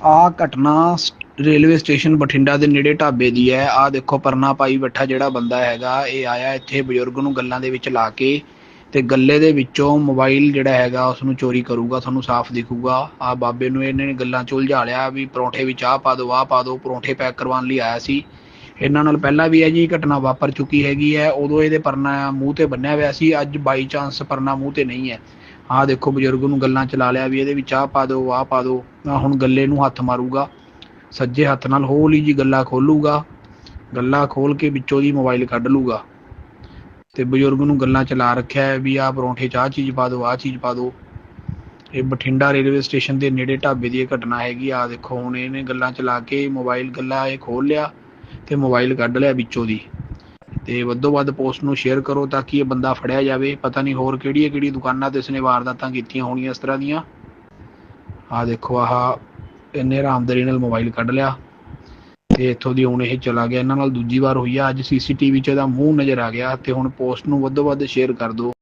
ਆ ਘਟਨਾ railway station Bathinda ਦੇ ਨੇੜੇ ਢਾਬੇ ਦੀ ਹੈ। ਆ ਦੇਖੋ, ਪਰਨਾ ਪਾਈ ਬੈਠਾ ਜਿਹੜਾ ਬੰਦਾ ਹੈਗਾ, ਇਹ ਆਇਆ ਇੱਥੇ ਬਜ਼ੁਰਗ ਨੂੰ ਗੱਲਾਂ ਦੇ ਵਿੱਚ ਲਾ ਕੇ ਤੇ ਗੱਲੇ ਦੇ ਵਿੱਚੋਂ ਮੋਬਾਈਲ ਜਿਹੜਾ ਹੈਗਾ ਉਸ ਨੂੰ ਚੋਰੀ ਕਰੂਗਾ, ਤੁਹਾਨੂੰ ਸਾਫ਼ ਦਿਖੂਗਾ। ਆ ਬਾਬੇ ਨੂੰ ਇਹਨੇ ਗੱਲਾਂ ਚ ਉਲਝਾ ਲਿਆ ਵੀ ਪਰੌਂਠੇ ਵਿੱਚ ਆਹ ਪਾ ਦਿਓ ਆਹ ਪਾ ਦਿਓ ਪਰੌਂਠੇ ਪੈਕ ਕਰਵਾਉਣ ਲਈ ਆਇਆ ਸੀ। ਇਹਨਾਂ ਨਾਲ ਪਹਿਲਾਂ ਵੀ ਇਹ ਜੀ ਘਟਨਾ ਵਾਪਰ ਚੁੱਕੀ ਹੈਗੀ ਹੈ। ਉਦੋਂ ਇਹਦੇ ਪਰਨਾ ਮੂੰਹ ਤੇ ਬੰਨਿਆ ਹੋਇਆ ਸੀ। ਅੱਜ ਬਾਈ ਚਾਂਸ ਪਰਨਾ ਮੂੰਹ ਤੇ ਨਹੀਂ ਹੈ। ਆਹ ਦੇਖੋ ਬਜ਼ੁਰਗ ਨੂੰ ਗੱਲਾਂ ਚਲਾ ਲਿਆ ਵੀ ਇਹਦੇ ਵਿੱਚ ਆਹ ਪਾ ਦਿਓ, ਆਹ ਪਾ ਦਿਓ। ਆਹ ਹੁਣ ਗੱਲੇ ਨੂੰ ਹੱਥ ਮਾਰੂਗਾ। ਸੱਜੇ ਹੱਥ ਨਾਲ ਹੌਲੀ ਜੀ ਗੱਲਾ ਖੋਲੂਗਾ। ਗੱਲਾ ਖੋਲ ਕੇ ਵਿੱਚੋਂ ਦੀ ਮੋਬਾਈਲ ਕੱਢ ਲੂਗਾ। ਤੇ ਬਜ਼ੁਰਗ ਨੂੰ ਗੱਲਾਂ ਚਲਾ ਰੱਖਿਆ ਵੀ ਆਹ ਪਰੌਂਠੇ 'ਚ ਆਹ ਚੀਜ਼ ਪਾ ਦਿਓ, ਆਹ ਚੀਜ਼ ਪਾ ਦਿਓ। ਇਹ ਬਠਿੰਡਾ ਰੇਲਵੇ ਸਟੇਸ਼ਨ ਦੇ ਨੇੜੇ ਢਾਬੇ ਦੀ ਇਹ ਘਟਨਾ ਹੈਗੀ ਆ। ਦੇਖੋ, ਹੁਣ ਇਹਨੇ ਗੱਲਾਂ ਚਲਾ ਕੇ ਮੋਬਾਈਲ ਗੱਲਾ ਇਹ ਖੋਲ ਲਿਆ ਤੇ ਮੋਬਾਈਲ ਕੱਢ ਲਿਆ ਵਿੱਚੋਂ ਦੀ। ਤੇ ਵੱਧੋ ਵੱਧ ਪੋਸਟ ਨੂੰ ਸ਼ੇਅਰ ਕਰੋ ਤਾਂ ਕਿ ਇਹ ਬੰਦਾ ਫੜਿਆ ਜਾਵੇ। ਪਤਾ ਨਹੀਂ ਹੋਰ ਕਿਹੜੀਆਂ ਕਿਹੜੀ ਦੁਕਾਨਾਂ ਤੇ ਇਸਨੇ ਵਾਰਦਾਤਾਂ ਕੀਤੀਆਂ ਹੋਣੀਆਂ ਇਸ ਤਰ੍ਹਾਂ ਦੀਆਂ। ਆ ਦੇਖੋ, ਆਹ ਇਹਨੇ ਆਰਾਮਦਾਰੀ ਨਾਲ ਮੋਬਾਈਲ ਕੱਢ ਲਿਆ। ਤੇ ਇੱਥੋਂ ਦੀ ਹੁਣ ਇਹ ਚਲਾ ਗਿਆ। ਇਹਨਾਂ ਨਾਲ ਦੂਜੀ ਵਾਰ ਹੋਈ ਆ। ਅੱਜ ਸੀਸੀਟੀਵੀ 'ਚ ਇਹਦਾ ਮੂੰਹ ਨਜ਼ਰ ਆ ਗਿਆ ਤੇ ਹੁਣ ਪੋਸਟ ਨੂੰ ਵੱਧੋ ਵੱਧ ਸ਼ੇਅਰ ਕਰ ਦਿਓ।